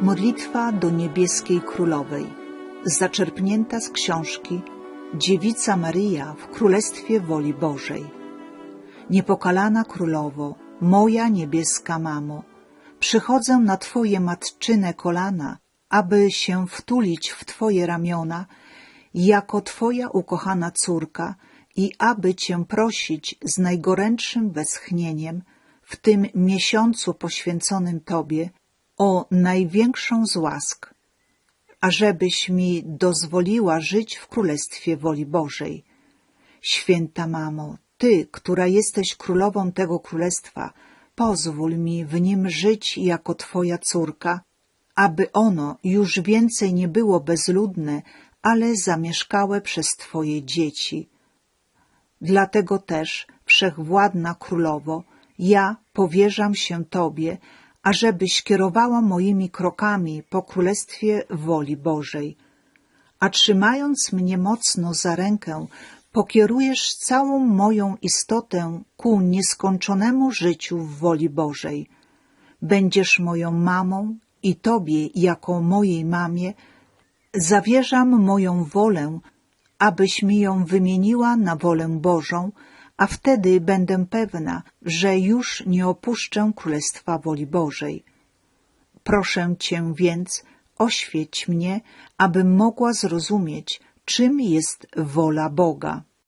Modlitwa do niebieskiej królowej, zaczerpnięta z książki Dziewica Maryja w Królestwie Woli Bożej. Niepokalana królowo, moja niebieska mamo, przychodzę na Twoje matczyne kolana, aby się wtulić w Twoje ramiona, jako Twoja ukochana córka i aby Cię prosić z najgorętszym westchnieniem w tym miesiącu poświęconym Tobie o największą z łask, ażebyś mi dozwoliła żyć w Królestwie Woli Bożej. Święta Mamo, Ty, która jesteś królową tego królestwa, pozwól mi w nim żyć jako Twoja córka, aby ono już więcej nie było bezludne, ale zamieszkałe przez Twoje dzieci. Dlatego też, wszechwładna królowo, ja powierzam się Tobie, ażebyś kierowała moimi krokami po królestwie woli Bożej. A trzymając mnie mocno za rękę, pokierujesz całą moją istotę ku nieskończonemu życiu w woli Bożej. Będziesz moją mamą i Tobie, jako mojej mamie, zawierzam moją wolę, abyś mi ją wymieniła na wolę Bożą, a wtedy będę pewna, że już nie opuszczę Królestwa Woli Bożej. Proszę Cię więc, oświeć mnie, abym mogła zrozumieć, czym jest wola Boga.